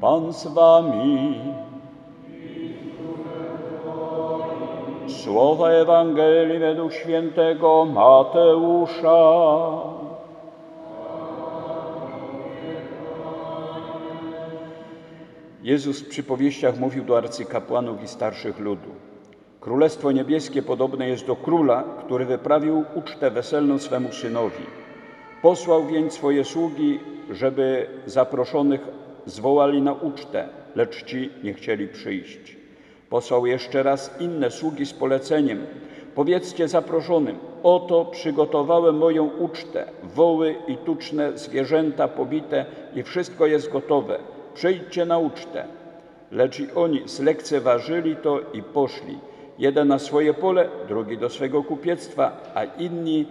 Pan z wami. Słowa Ewangelii według świętego Mateusza. Jezus w przypowieściach mówił do arcykapłanów i starszych ludu. Królestwo niebieskie podobne jest do króla, który wyprawił ucztę weselną swemu synowi. Posłał więc swoje sługi, żeby zaproszonych zwołali na ucztę, lecz ci nie chcieli przyjść. Posłał jeszcze raz inne sługi z poleceniem. Powiedzcie zaproszonym, oto przygotowałem moją ucztę, woły i tuczne zwierzęta pobite i wszystko jest gotowe. Przyjdźcie na ucztę. Lecz i oni zlekceważyli to i poszli. Jeden na swoje pole, drugi do swego kupiectwa, a inni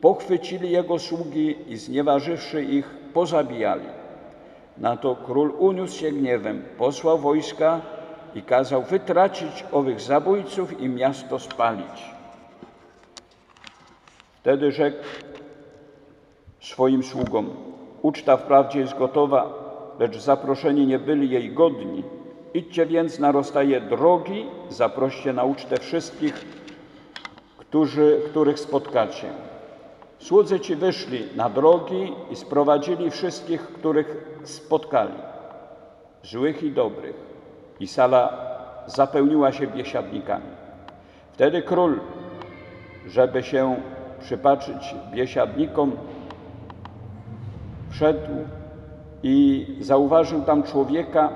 pochwycili jego sługi i znieważywszy ich, pozabijali. Na to król uniósł się gniewem, posłał wojska i kazał wytracić owych zabójców i miasto spalić. Wtedy rzekł swoim sługom: Uczta wprawdzie jest gotowa, lecz zaproszeni nie byli jej godni. Idźcie więc na rozstaje drogi, zaproście na ucztę wszystkich, którzy, których spotkacie. Słudzy ci wyszli na drogi i sprowadzili wszystkich, których spotkali, złych i dobrych, i sala zapełniła się biesiadnikami. Wtedy król, żeby się przypatrzyć biesiadnikom, wszedł i zauważył tam człowieka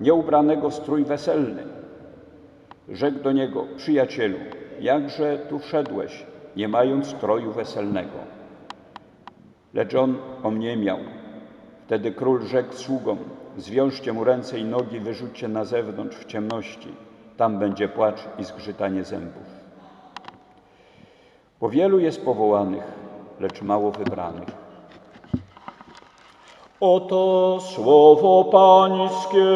nieubranego w strój weselny. Rzekł do niego, przyjacielu, jakże tu wszedłeś, nie mając stroju weselnego? Lecz on omniemiał. Wtedy król rzekł sługom, zwiążcie mu ręce i nogi, wyrzućcie na zewnątrz w ciemności. Tam będzie płacz i zgrzytanie zębów. Bo wielu jest powołanych, lecz mało wybranych. Oto słowo Pańskie.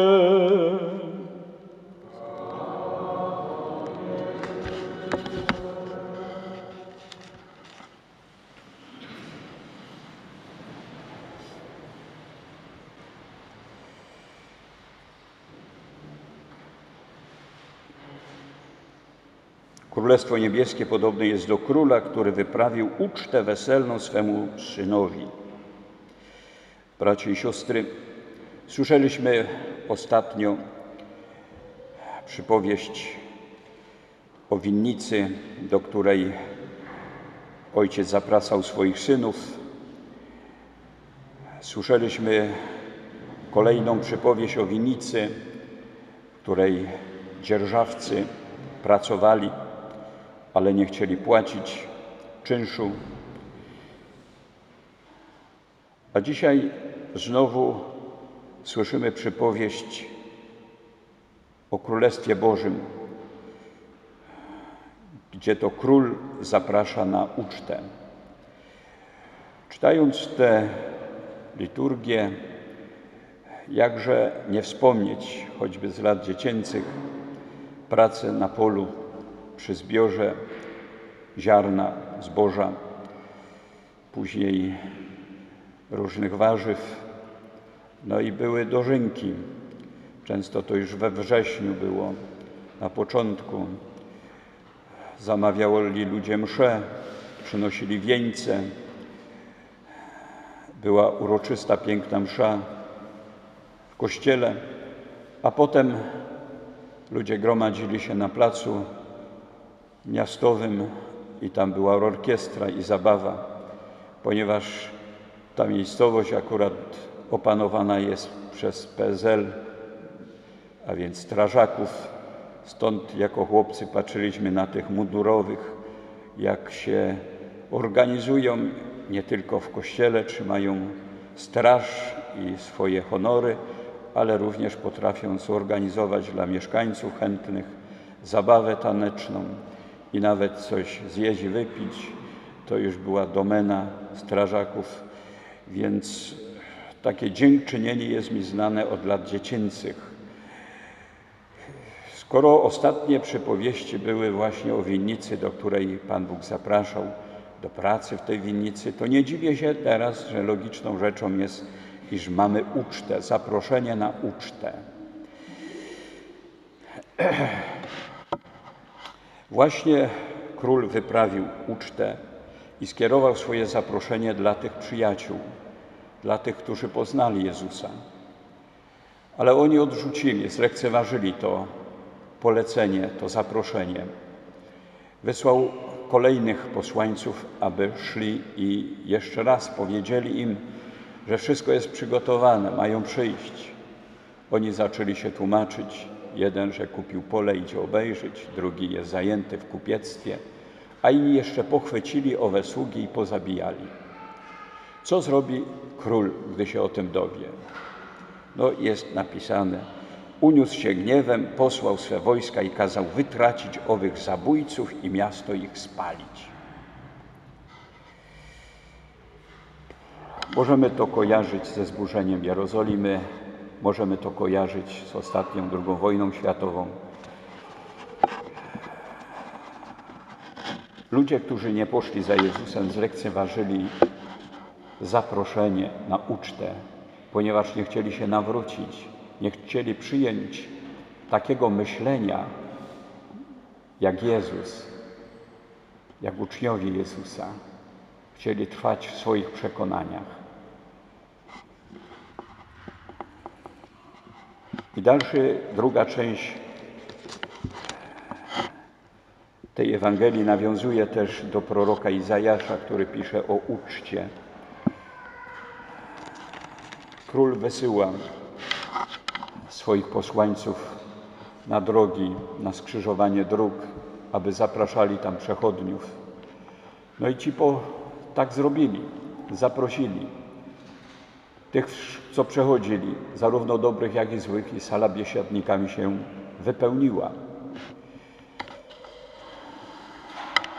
Królestwo Niebieskie podobne jest do króla, który wyprawił ucztę weselną swemu synowi. Bracia i siostry, słyszeliśmy ostatnio przypowieść o winnicy, do której ojciec zapraszał swoich synów. Słyszeliśmy kolejną przypowieść o winnicy, której dzierżawcy pracowali, ale nie chcieli płacić czynszu. A dzisiaj znowu słyszymy przypowieść o Królestwie Bożym, gdzie to król zaprasza na ucztę. Czytając tę liturgię, jakże nie wspomnieć, choćby z lat dziecięcych, pracy na polu przy zbiorze ziarna, zboża, później różnych warzyw. No i były dożynki. Często to już we wrześniu było, na początku. Zamawiali ludzie msze, przynosili wieńce. Była uroczysta, piękna msza w kościele, a potem ludzie gromadzili się na placu miastowym i tam była orkiestra i zabawa, ponieważ ta miejscowość akurat opanowana jest przez PSL, a więc strażaków. Stąd jako chłopcy patrzyliśmy na tych mundurowych, jak się organizują nie tylko w kościele, trzymają straż i swoje honory, ale również potrafią zorganizować dla mieszkańców chętnych zabawę taneczną i nawet coś zjeść wypić. To już była domena strażaków, więc takie dziękczynienie jest mi znane od lat dziecięcych. Skoro ostatnie przypowieści były właśnie o winnicy, do której Pan Bóg zapraszał do pracy w tej winnicy, to nie dziwię się teraz, że logiczną rzeczą jest iż mamy ucztę, zaproszenie na ucztę. Właśnie król wyprawił ucztę i skierował swoje zaproszenie dla tych przyjaciół, dla tych, którzy poznali Jezusa. Ale oni odrzucili, zlekceważyli to polecenie, to zaproszenie. Wysłał kolejnych posłańców, aby szli i jeszcze raz powiedzieli im, że wszystko jest przygotowane, mają przyjść. Oni zaczęli się tłumaczyć. Jeden, że kupił pole, idzie obejrzeć, drugi jest zajęty w kupiectwie, a inni jeszcze pochwycili owe sługi i pozabijali. Co zrobi król, gdy się o tym dowie? No, jest napisane, uniósł się gniewem, posłał swe wojska i kazał wytracić owych zabójców i miasto ich spalić. Możemy to kojarzyć ze zburzeniem Jerozolimy, możemy to kojarzyć z ostatnią II wojną światową. Ludzie, którzy nie poszli za Jezusem, zlekceważyli zaproszenie na ucztę, ponieważ nie chcieli się nawrócić, nie chcieli przyjąć takiego myślenia jak Jezus, jak uczniowie Jezusa. Chcieli trwać w swoich przekonaniach. I dalszy, druga część tej Ewangelii nawiązuje też do proroka Izajasza, który pisze o uczcie. Król wysyła swoich posłańców na drogi, na skrzyżowanie dróg, aby zapraszali tam przechodniów. No i ci po, tak zrobili, zaprosili tych, co przechodzili, zarówno dobrych, jak i złych, i sala biesiadnikami się wypełniła.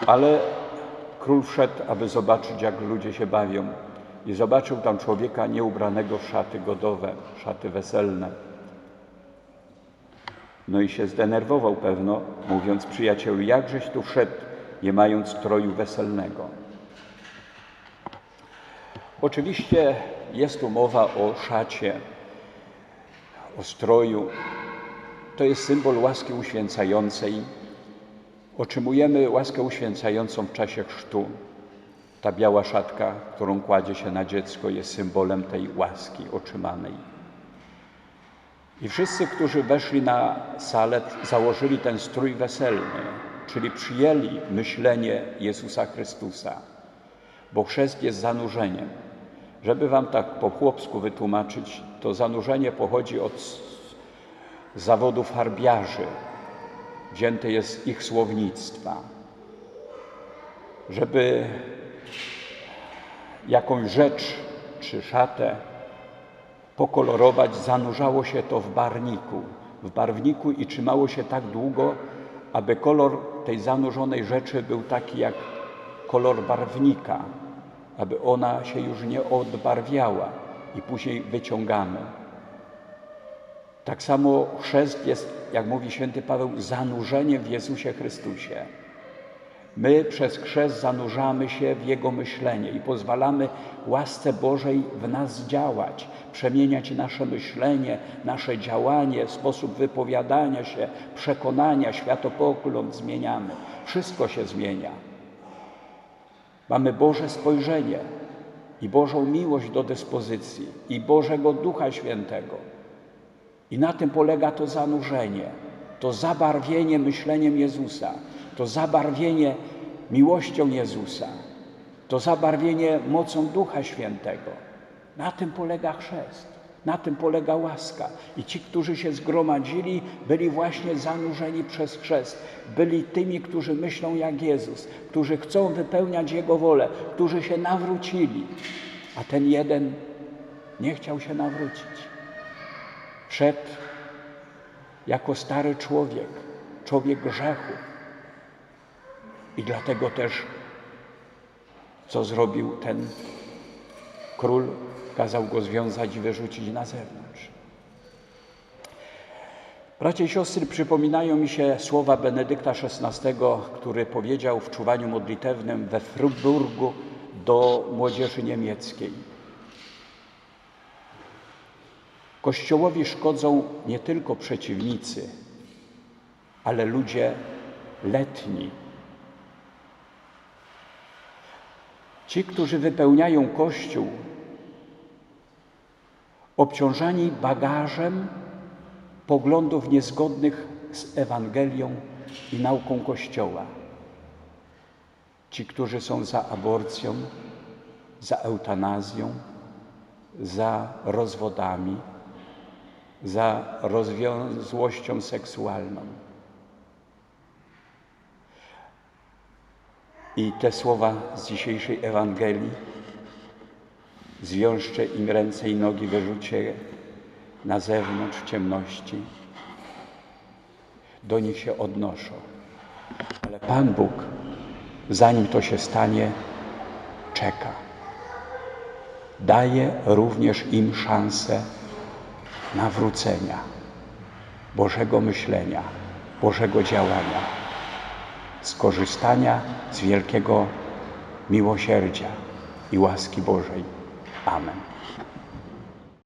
Ale król wszedł, aby zobaczyć, jak ludzie się bawią. I zobaczył tam człowieka nieubranego w szaty godowe, szaty weselne. No i się zdenerwował pewno, mówiąc, przyjacielu, jakżeś tu wszedł, nie mając stroju weselnego. Oczywiście jest tu mowa o szacie, o stroju. To jest symbol łaski uświęcającej. Otrzymujemy łaskę uświęcającą w czasie chrztu. Ta biała szatka, którą kładzie się na dziecko, jest symbolem tej łaski otrzymanej. I wszyscy, którzy weszli na salę, założyli ten strój weselny, czyli przyjęli myślenie Jezusa Chrystusa, bo chrzest jest zanurzeniem. Żeby Wam tak po chłopsku wytłumaczyć, to zanurzenie pochodzi od zawodu farbiarzy. Wzięte jest ich słownictwa. Żeby jakąś rzecz czy szatę pokolorować, zanurzało się to w barniku, w barwniku i trzymało się tak długo, aby kolor tej zanurzonej rzeczy był taki jak kolor barwnika, aby ona się już nie odbarwiała i później wyciągano. Tak samo chrzest jest, jak mówi święty Paweł, zanurzeniem w Jezusie Chrystusie. My przez chrzest zanurzamy się w Jego myślenie i pozwalamy łasce Bożej w nas działać, przemieniać nasze myślenie, nasze działanie, sposób wypowiadania się, przekonania, światopogląd zmieniamy. Wszystko się zmienia. Mamy Boże spojrzenie i Bożą miłość do dyspozycji i Bożego Ducha Świętego. I na tym polega to zanurzenie, to zabarwienie myśleniem Jezusa, to zabarwienie miłością Jezusa, to zabarwienie mocą Ducha Świętego. Na tym polega chrzest. Na tym polega łaska. I ci, którzy się zgromadzili, byli właśnie zanurzeni przez chrzest. Byli tymi, którzy myślą jak Jezus, którzy chcą wypełniać Jego wolę, którzy się nawrócili. A ten jeden nie chciał się nawrócić. Wszedł jako stary człowiek, człowiek grzechu. I dlatego też, co zrobił ten król kazał go związać i wyrzucić na zewnątrz. Bracia i siostry, przypominają mi się słowa Benedykta XVI, który powiedział w czuwaniu modlitewnym we Fryburgu do młodzieży niemieckiej. Kościołowi szkodzą nie tylko przeciwnicy, ale ludzie letni. Ci, którzy wypełniają Kościół, obciążani bagażem poglądów niezgodnych z Ewangelią i nauką Kościoła. Ci, którzy są za aborcją, za eutanazją, za rozwodami, za rozwiązłością seksualną. I te słowa z dzisiejszej Ewangelii zwiążcie im ręce i nogi, wyrzućcie na zewnątrz w ciemności. Do nich się odnoszą. Ale Pan Bóg, zanim to się stanie, czeka. Daje również im szansę nawrócenia, Bożego myślenia, Bożego działania, skorzystania z wielkiego miłosierdzia i łaski Bożej. 大门。